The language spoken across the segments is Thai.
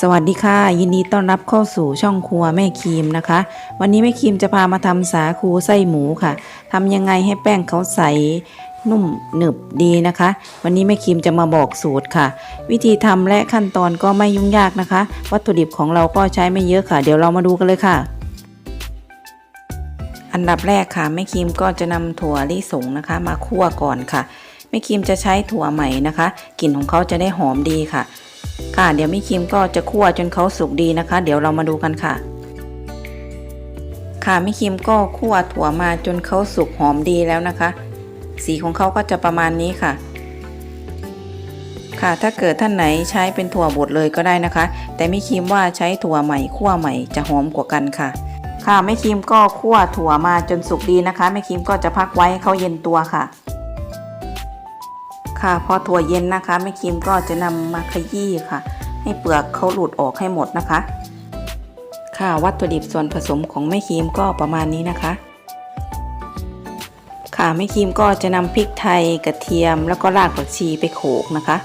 สวัสดีค่ะ ยินดีต้อนรับเข้าสู่ช่องครัวแม่ครีมนะคะ วันนี้แม่ครีมจะพามาทำสาคูไส้หมูค่ะทำยังไงให้แป้งเขาใสนุ่มหนึบดีนะคะ วันนี้แม่ครีมจะมาบอกสูตรค่ะ วิธีทำและขั้นตอนก็ไม่ยุ่งยากนะคะ วัตถุดิบของเราก็ใช้ไม่เยอะค่ะ เดี๋ยวเรามาดูกันเลยค่ะ อันดับแรกค่ะแม่ครีมก็จะนำถั่วลิสงนะคะ มาคั่วก่อนค่ะแม่ครีมจะใช้ถั่วใหม่นะคะกลิ่นของเขาจะได้หอมดีค่ะ ค่ะ เดี๋ยวม่ครีมก็จะคั่วจนเขาสุกดีนะคะ เดี๋ยวเรามาดูกันค่ะ ค่ะม่ครีมก็คั่วถั่วมาจนเขาสุกหอมดีแล้วนะคะ สีของเขาก็จะประมาณนี้ค่ะ ค่ะถ้าเกิดท่านไหนใช้เป็นถั่วบดเลยก็ได้นะคะ แต่ม่ครีมว่าใช้ถั่วใหม่คั่วใหม่จะหอมกว่ากันค่ะ ค่ะแม่ครีมก็คั่วถั่วมาจนสุกดีนะคะแม่ครีมก็จะพักไว้ให้เขาเย็นตัวค่ะ ค่ะพอถั่วเย็นนะคะแม่ครีมก็จะนำมาขยี้ค่ะ ให้เปลือกเขาหลุดออกให้หมดนะคะ ค่ะวัตถุดิบส่วนผสมของแม่ครีมก็ประมาณนี้นะคะ ค่ะแม่ครีมก็จะนำพริกไทยกระเทียม แล้วก็รากผักชีไปโขลกนะคะ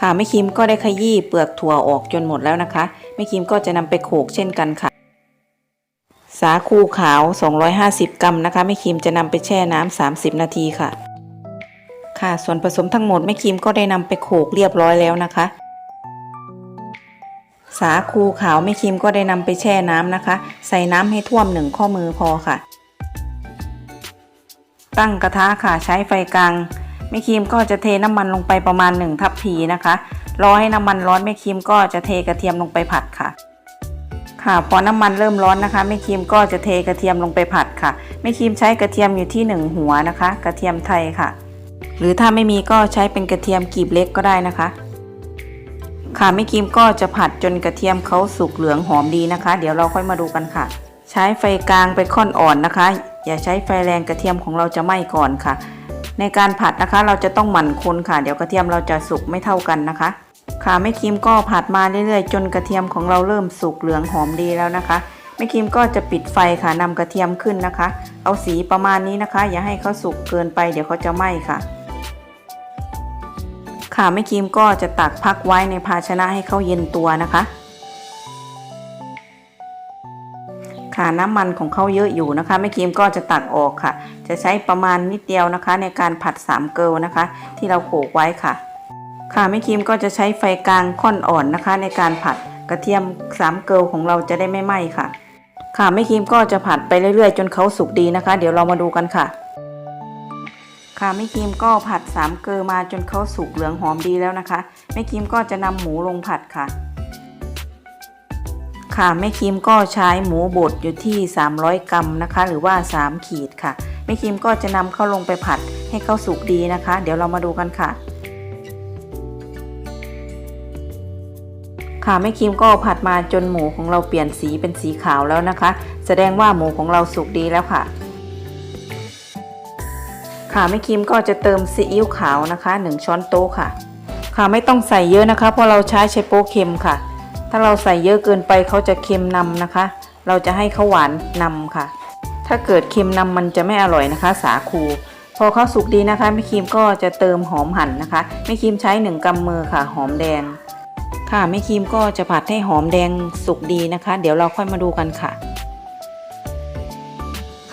ค่ะแม่ครีมก็ได้ขยี้เปลือกถั่วออกจนหมดแล้วนะคะแม่ครีมก็จะนำไปโขลกเช่นกันค่ะสาคูขาว 250 กรัมนะคะแม่ครีมจะนำไปแช่น้ำ30 นาทีค่ะ ค่ะ ส่วนผสมทั้งหมดแม่ครีมก็ได้นำไปโขลกเรียบร้อยแล้วนะคะ สาคูขาวแม่ครีมก็ได้นำไปแช่น้ำนะคะ ใส่น้ำให้ท่วมหนึ่งข้อมือพอค่ะ ตั้งกระทะค่ะใช้ไฟกลางแม่ครีมก็จะเทน้ำมันลงไปประมาณ1ทัพพีนะคะรอให้น้ำมันร้อนแม่ครีมก็จะเทกระเทียมลงไปผัดค่ะ ค่ะพอน้ำมันเริ่มร้อนนะคะแม่ครีมก็จะเทกระเทียมลงไปผัดค่ะแม่ครีมใช้กระเทียมอยู่ที่ 1 หัวนะคะ กระเทียมไทยค่ะ หรือถ้าไม่มีก็ใช้เป็นกระเทียมกลีบเล็กก็ได้นะคะ ค่ะแม่ครีมก็จะผัดจนกระเทียมเขาสุกเหลืองหอมดีนะคะ เดี๋ยวเราค่อยมาดูกันค่ะ ใช้ไฟกลางไปค่อนอ่อนนะคะ อย่าใช้ไฟแรงกระเทียมของเราจะไหม้ก่อนค่ะ ในการผัดนะคะเราจะต้องหมั่นคนค่ะ เดี๋ยวกระเทียมเราจะสุกไม่เท่ากันนะคะค่ะแม่ครีมก็ผัดมาเรื่อยๆ จนกระเทียมของเราเริ่มสุกเหลืองหอมดีแล้วนะคะแม่ครีมก็จะปิดไฟค่ะนำกระเทียมขึ้นนะคะ เอาสีประมาณนี้นะคะ อย่าให้เขาสุกเกินไปเดี๋ยวเขาจะไหม้ค่ะ ค่ะแม่ครีมก็จะตักพักไว้ในภาชนะให้เขาเย็นตัวนะคะ ค่ะน้ำมันของเขาเยอะอยู่นะคะแม่ครีมก็จะตักออกค่ะ จะใช้ประมาณนิดเดียวนะคะ ในการผัดสามเกลนะคะ ที่เราโขลกไว้ค่ะ ค่ะแม่ครีมก็จะใช้ไฟกลางค่อนอ่อนนะคะ ในการผัดกระเทียมสามเกลของเราจะได้ไม่ไหม้ค่ะ ค่ะแม่ครีมก็จะผัดไปเรื่อยๆ จนเขาสุกดีนะคะ เดี๋ยวเรามาดูกันค่ะ ค่ะแม่ครีมก็ผัดสามเกลอมาจนเขาสุกเหลืองหอมดีแล้วนะคะแม่ครีมก็จะนำหมูลงผัดค่ะ ค่ะแม่ครีมก็ใช้หมูบดอยู่ที่ 300 กรัมนะคะ หรือว่า 3 ขีดค่ะแม่ครีมก็จะนำเข้าลงไปผัดให้เขาสุกดีนะคะ เดี๋ยวเรามาดูกันค่ะ ค่ะแม่ครีมก็ผัดมาจนหมูของเราเปลี่ยนสีเป็นสีขาวแล้วนะคะ แสดงว่าหมูของเราสุกดีแล้วค่ะ ค่ะแม่ครีมก็จะเติมซีอิ๊วขาวนะคะ 1 ช้อนโต๊ะค่ะ ค่ะไม่ต้องใส่เยอะนะคะ เพราะเราใช้ไชโป๊เค็มค่ะ ถ้าเราใส่เยอะเกินไปเขาจะเค็มนำนะคะ เราจะให้เขาหวานนำค่ะ ถ้าเกิดเค็มนำมันจะไม่อร่อยนะคะ สาคู พอเขาสุกดีนะคะแม่ครีมก็จะเติมหอมหั่นนะคะแม่ครีมใช้หนึ่งกำมือค่ะ หอมแดง ค่ะแม่ครีมก็จะผัดให้หอมแดงสุกดีนะคะ เดี๋ยวเราค่อยมาดูกันค่ะ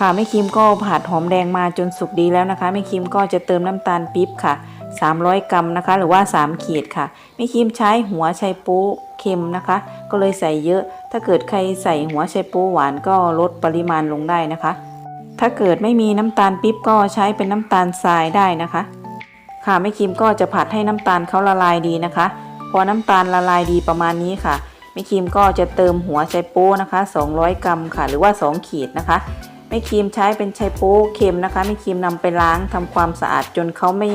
ค่ะแม่ครีมก็ผัดหอมแดงมาจนสุกดีแล้วนะคะแม่ครีมก็จะเติมน้ำตาลปี๊บค่ะ 300 กรัมนะคะ หรือว่า 3 ขีดค่ะแม่ครีมใช้หัวไชโป๊เค็มนะคะ ก็เลยใส่เยอะ ถ้าเกิดใครใส่หัวไชโป๊หวานก็ลดปริมาณลงได้นะคะ ถ้าเกิดไม่มีน้ำตาลปี๊บก็ใช้เป็นน้ำตาลทรายได้นะคะ ค่ะแม่ครีมก็จะผัดให้น้ำตาลเขาละลายดีนะคะ พอน้ำตาลละลายดีประมาณนี้ค่ะแม่ครีมก็จะเติมหัวไชโป๊นะคะ 200 กรัมค่ะ หรือว่า 2 ขีดนะคะ แม่ครีมใช้เป็นไชโป๊เค็มนะคะแม่ครีมนำไปล้างทำความสะอาดจนเขาไม่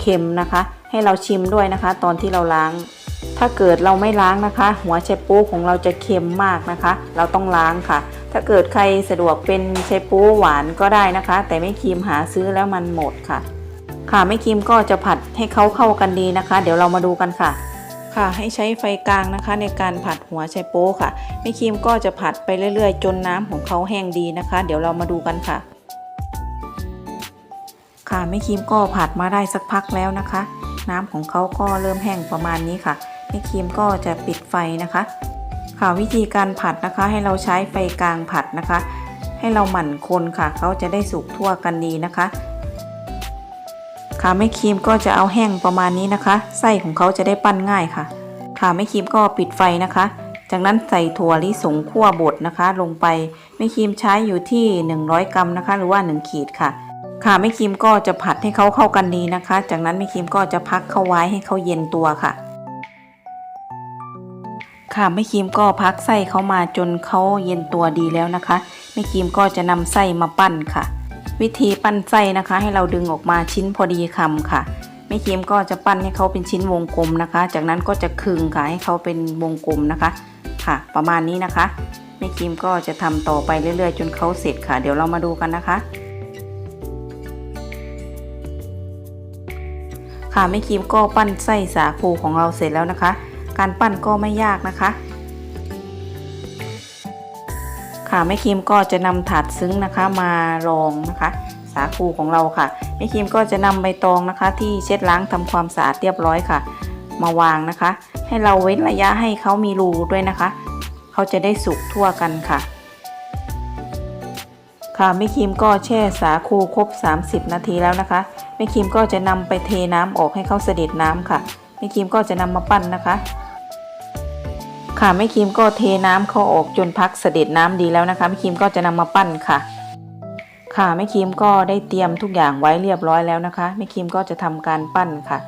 เค็มนะคะ ให้เราชิมด้วยนะคะ ตอนที่เราล้าง ถ้าเกิดเราไม่ล้างนะคะ หัวไชโป๊ของเราจะเค็มมากนะคะ เราต้องล้างค่ะ ถ้าเกิดใครสะดวกเป็นไชโป๊หวานก็ได้นะคะ แต่ไม่ครีมหาซื้อแล้วมันหมดค่ะ ค่ะไม่ครีมก็จะผัดให้เขาเข้ากันดีนะคะ เดี๋ยวเรามาดูกันค่ะ ค่ะ ให้ใช้ไฟกลางนะคะ ในการผัดหัวไชโป๊ค่ะไม่ครีมก็จะผัดไปเรื่อยๆ จนน้ำของเขาแห้งดีนะคะ เดี๋ยวเรามาดูกันค่ะ ค่ะไม่ครีมก็ผัดมาได้สักพักแล้วนะคะ น้ำของเขาก็เริ่มแห้งประมาณนี้ค่ะแม่ครีมก็จะปิดไฟนะคะ ค่ะวิธีการผัดนะคะ ให้เราใช้ไฟกลางผัดนะคะ ให้เราหมั่นคนค่ะ เขาจะได้สุกทั่วกันดีนะคะ ค่ะแม่ครีมก็จะเอาแห้งประมาณนี้นะคะ ไส้ของเขาจะได้ปั้นง่ายค่ะค่ะแม่ครีมก็ปิดไฟนะคะ จากนั้นใส่ถั่วลิสงคั่วบดนะคะ ลงไปแม่ครีมใช้อยู่ที่ 100 กรัมนะคะ หรือว่า 1 ขีดค่ะค่ะแม่ครีมก็จะผัดให้เขาเข้ากันดีนะคะ จากนั้นแม่ครีมก็จะพักเข้าไว้ให้เขาเย็นตัวค่ะ ค่ะแม่ครีมก็พักไส้เขามาจนเขาเย็นตัวดีแล้วนะคะแม่ครีมก็จะนำไส้มาปั้นค่ะ วิธีปั้นไส้นะคะ ให้เราดึงออกมาชิ้นพอดีคำค่ะแม่ครีมก็จะปั้นให้เขาเป็นชิ้นวงกลมนะคะ จากนั้นก็จะคึงค่ะให้เขาเป็นวงกลมนะคะค่ะ ประมาณนี้นะคะแม่ครีมก็จะทำต่อไปเรื่อยๆ จนเขาเสร็จค่ะ เดี๋ยวเรามาดูกันนะคะค่ะแม่ครีมก็ปั้นไส้สาคูของเราเสร็จแล้วนะคะ การปั้นก็ไม่ยากนะคะ ค่ะแม่ครีมก็จะนำถาดซึ้งนะคะมารองนะคะ สาคูของเราค่ะแม่ครีมก็จะนำใบตองนะคะ ที่เช็ดล้างทำความสะอาดเรียบร้อยค่ะ มาวางนะคะ ให้เราเว้นระยะให้เขามีรูด้วยนะคะเขาจะได้สุกทั่วกันค่ะ ค่ะแม่ครีมก็แช่สาคูครบ 30 นาทีแล้วนะคะแม่ครีมก็จะนำไปเทน้ำออกให้เขาเสด็จน้ำค่ะแม่ครีมก็จะนำมาปั้นนะคะ ค่ะแม่ครีมก็เทน้ำเขาออกจนพักเสด็จน้ำดีแล้วนะคะแม่ครีมก็จะนำมาปั้นค่ะ ค่ะแม่ครีมก็ได้เตรียมทุกอย่างไว้เรียบร้อยแล้วนะคะแม่ครีมก็จะทำการปั้นค่ะ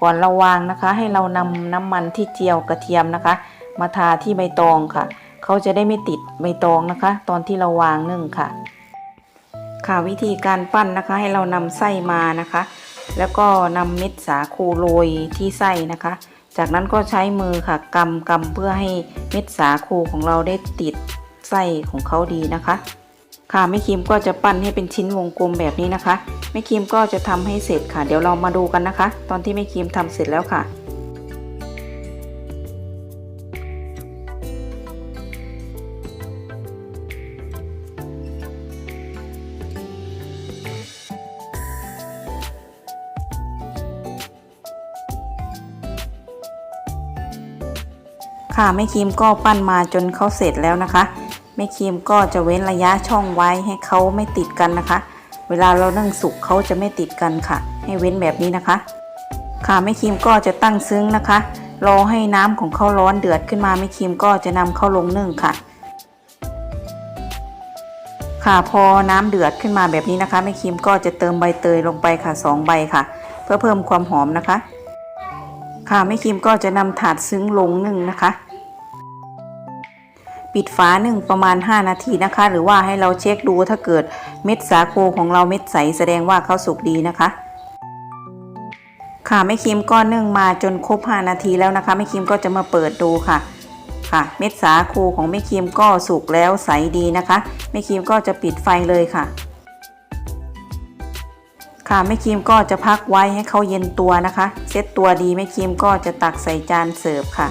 ก่อนเราวางนะคะ ให้เรานำน้ำมันที่เจียวกระเทียมนะคะ มาทาที่ใบตองค่ะเขาจะได้ไม่ติดใบตองนะคะ ตอนที่เราวางนึ่งค่ะ ค่ะวิธีการปั้นนะคะ ให้เรานำไส้มานะคะ แล้วก็นำเม็ดสาคูโรยที่ไส้นะคะ จากนั้นก็ใช้มือค่ะกำกำเพื่อให้เม็ดสาคูของเราได้ติดไส้ของเขาดีนะคะ ค่ะแม่ครีมก็จะปั้นให้เป็นชิ้นวงกลมแบบนี้นะคะแม่ครีมก็จะทำให้เสร็จค่ะ เดี๋ยวเรามาดูกันนะคะ ตอนที่แม่ครีมทำเสร็จแล้วค่ะ ค่ะแม่ครีมก็ปั้นมาจนเขาเสร็จแล้วนะคะแม่ครีมก็จะเว้นระยะช่องไว้ให้เขาไม่ติดกันนะคะ เวลาเรานึ่งสุกเขาจะไม่ติดกันค่ะ ให้เว้นแบบนี้นะคะ ค่ะแม่ครีมก็จะตั้งซึ้งนะคะรอให้น้ำของเขาร้อนเดือดขึ้นมาแม่ครีมก็จะนำเข้าลงนึ่งค่ะ ค่ะพอน้ำเดือดขึ้นมาแบบนี้นะคะแม่ครีมก็จะเติมใบเตยลงไปค่ะสองใบค่ะ เพื่อเพิ่มความหอมนะคะ ค่ะแม่ครีมก็จะนำถาดซึ้งลงนึ่งนะคะ ปิดฝาหนึ่งประมาณ 5 นาทีนะคะ หรือว่าให้เราเช็คดูถ้าเกิดเม็ดสาคูของเราเม็ดใสแสดงว่าเขาสุกดีนะคะ ค่ะแม่ครีมก็นึ่งมาจนครบ 5 นาทีแล้วนะคะแม่ครีมก็จะมาเปิดดูค่ะค่ะ เม็ดสาคูของแม่ครีมก็สุกแล้วใสดีนะคะแม่ครีมก็จะปิดไฟเลยค่ะ ค่ะแม่ครีมก็จะพักไว้ให้เขาเย็นตัวนะคะ เซ็ตตัวดีแม่ครีมก็จะตักใส่จานเสิร์ฟค่ะ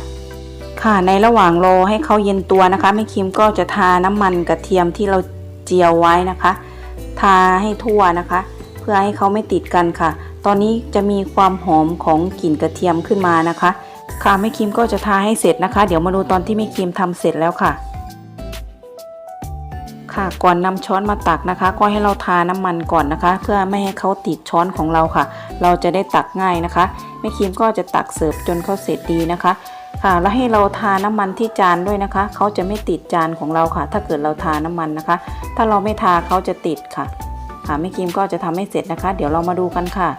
ค่ะในระหว่างรอให้เขาเย็นตัวนะคะแม่ครีมก็จะทาน้ำมันกระเทียมที่เราเจียวไว้นะคะ ทาให้ทั่วนะคะ เพื่อให้เขาไม่ติดกันค่ะ ตอนนี้จะมีความหอมของกลิ่นกระเทียมขึ้นมานะคะ ค่ะแม่ครีมก็จะทาให้เสร็จนะคะ เดี๋ยวมาดูตอนที่แม่ครีมทำเสร็จแล้วค่ะ ค่ะก่อนนำช้อนมาตักนะคะ ก็ให้เราทาน้ำมันก่อนนะคะ เพื่อไม่ให้เขาติดช้อนของเราค่ะ เราจะได้ตักง่ายนะคะแม่ครีมก็จะตักเสิร์ฟจนเขาเสร็จดีนะคะ ค่ะ แล้วให้เราทาน้ำมันที่จานด้วยนะคะ เขาจะไม่ติดจานของเราค่ะ ถ้าเกิดเราทาน้ำมันนะคะ ถ้าเราไม่ทาเขาจะติดค่ะ ค่ะแม่ครีมก็จะทำให้เสร็จนะคะ เดี๋ยวเรามาดูกันค่ะ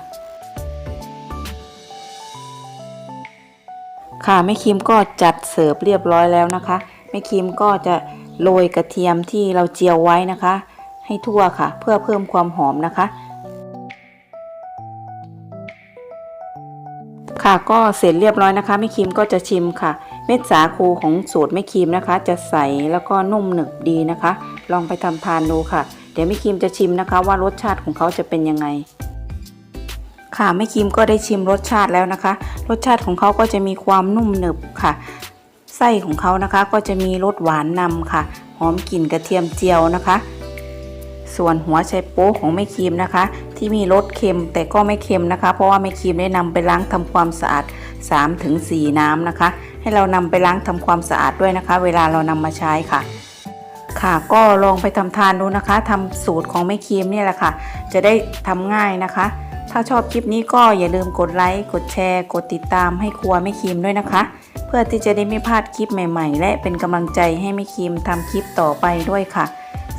ค่ะแม่ครีมก็จัดเสิร์ฟเรียบร้อยแล้วนะคะแม่ครีมก็จะโรยกระเทียมที่เราเจียวไว้นะคะ ให้ทั่วค่ะ เพื่อเพิ่มความหอมนะคะ ค่ะก็เสร็จเรียบร้อยนะคะแม่ครีมก็จะชิมค่ะ เม็ดสาคูของสูตรแม่ครีมนะคะ จะใสแล้วก็นุ่มหนึบดีนะคะ ลองไปทำทานดูค่ะ เดี๋ยวแม่ครีมจะชิมนะคะ ว่ารสชาติของเขาจะเป็นยังไง ค่ะแม่ครีมก็ได้ชิมรสชาติแล้วนะคะ รสชาติของเขาก็จะมีความนุ่มหนึบค่ะไส้ของเขานะคะก็จะมีรสหวานนำค่ะ หอมกลิ่นกระเทียมเจียวนะคะ ส่วนหัวไชโป๊ของแม่ครีมนะคะ ที่มีรสเค็มแต่ก็ไม่เค็มนะคะ เพราะว่าแม่ครีมได้นำไปล้างทำความสะอาด 3-4 น้ำนะคะ ให้เรานำไปล้างทำความสะอาดด้วยนะคะ เวลาเรานำมาใช้ค่ะค่ะก็ลองไปทำทานดูนะคะทำสูตรของแม่ครีมนี่แหละค่ะ จะได้ทำง่ายนะคะ ถ้าชอบคลิปนี้ก็อย่าลืมกดไลค์กดแชร์ กดติดตามให้ครัวแม่ครีมด้วยนะคะ เพื่อที่จะได้ไม่พลาดคลิปใหม่ ๆ และเป็นกำลังใจให้แม่ครีมทำคลิปต่อไปด้วยค่ะ